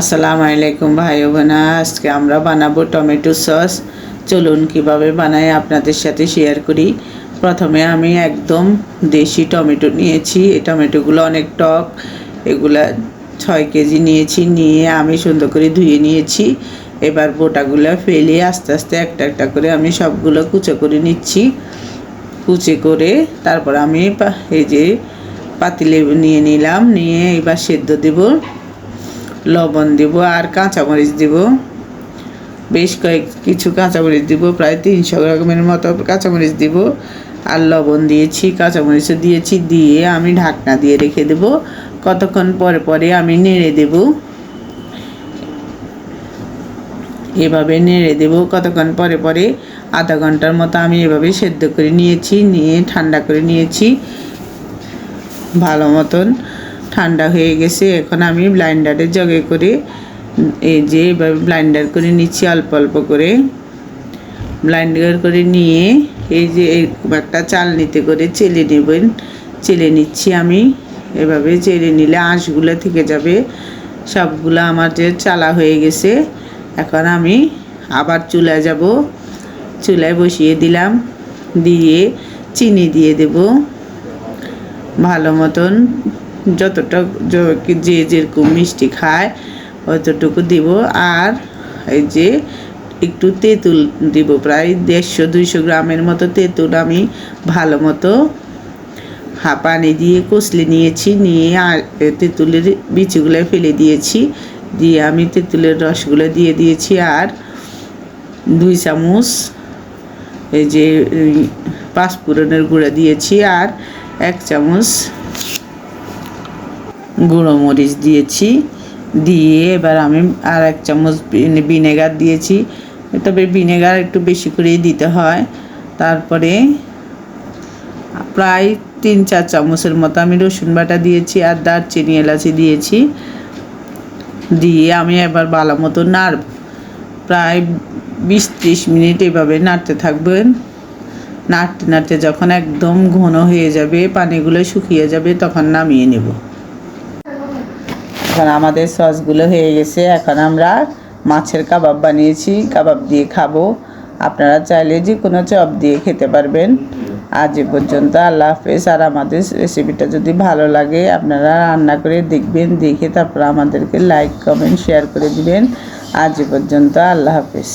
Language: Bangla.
আসসালামু আলাইকুম ভাই ও বোনা, আজকে আমরা বানাবো টমেটো সস। চলুন কীভাবে বানাই আপনাদের সাথে শেয়ার করি। প্রথমে আমি একদম দেশি টমেটো নিয়েছি। এই টমেটোগুলো অনেক টক, এগুলা ছয় কেজি নিয়েছি, নিয়ে আমি সুন্দর করে ধুয়ে নিয়েছি। এবার বোটাগুলো ফেলে আস্তে আস্তে একটা একটা করে আমি সবগুলো কুচো করে নিচ্ছি। কুচে করে তারপর আমি এই যে পাতিলে নিয়ে নিলাম, নিয়ে এবার সেদ্ধ দেবো। লবণ দিব আর কাঁচামরিচ দিব। বেশ কয়েক কিছু কাঁচামরিচ দিব, প্রায় তিনশো রকমের মতো কাঁচামরিচ দিব। আর লবণ দিয়েছি, কাঁচামরিচও দিয়েছি, দিয়ে আমি ঢাকনা দিয়ে রেখে দেব। কতক্ষণ পরে পরে আমি নেড়ে দেব। এভাবে নেড়ে দেব, কতক্ষণ পরে পরে আধা ঘণ্টার মতো আমি এভাবে সেদ্ধ করে নিয়েছি, নিয়ে ঠান্ডা করে নিয়েছি। ভালো মতন। ঠান্ডা হয়ে গেছে, এখন আমি ব্লাইন্ডারে জগে করে, এই যে এভাবে ব্লাইন্ডার করে নিচ্ছি অল্প অল্প করে। ব্লাইন্ডার করে নিয়ে এই যে এরকম একটা চালনিতে করে চেলে নেবেন চেলে নিচ্ছি আমি। এভাবে চেলে নিলে আঁশগুলো থেকে যাবে, সবগুলো আমার যে চালা হয়ে গেছে। এখন আমি আবার চুলায় যাব, চুলায় বসিয়ে দিলাম, দিয়ে চিনি দিয়ে দেবো। ভালো মতন যতটা য- যেরকম মিষ্টি খায় অতটুকু দিব। আর এই যে একটু তেঁতুল দিব প্রায় দেড়শো দুইশো গ্রামের মতো তেঁতুল আমি ভালো মতো পানি দিয়ে কষলে নিয়েছি নিয়ে আর তেঁতুলের বিচিগুলো ফেলে দিয়েছি। দিয়ে আমি তেঁতুলের রসগুলো দিয়ে দিয়েছি আর দুই চামচ এই যে এই, পাঁচফোড়নের গুঁড়া দিয়েছি আর এক চামচ গুঁড়ো মরিচ দিয়েছি, দিয়ে এবার আমি আর এক চামচ ভিনে- ভিনেগার দিয়েছি। তবে ভিনেগার একটু বেশি করেই দিতে হয়। তারপরে প্রায় তিন চার চামচের মতো আমি রসুন বাটা দিয়েছি আর দারচিনি এলাচি দিয়েছি। দিয়ে আমি এবার ভালো মতো নাড়ব। প্রায় বিশ ত্রিশ মিনিট এভাবে নাড়তে থাকবেন। নাড়তে নাড়তে যখন একদম ঘন হয়ে যাবে, পানিগুলো শুকিয়ে যাবে, তখন নামিয়ে নেব। এখন আমাদের সসগুলো হয়ে গেছে। এখন আমরা মাছের কাবাব বানিয়েছি। কাবাব দিয়ে খাব। আপনারা চাইলে যে কোনো চপ দিয়ে খেতে পারবেন। আজ এ পর্যন্ত আল্লাহ হাফেজ। আর আমাদের রেসিপিটা যদি ভালো লাগে, আপনারা রান্না করে দেখবেন, দেখে তারপর আমাদেরকে লাইক কমেন্ট শেয়ার করে দিবেন। আজ এ পর্যন্ত আল্লাহ হাফেজ।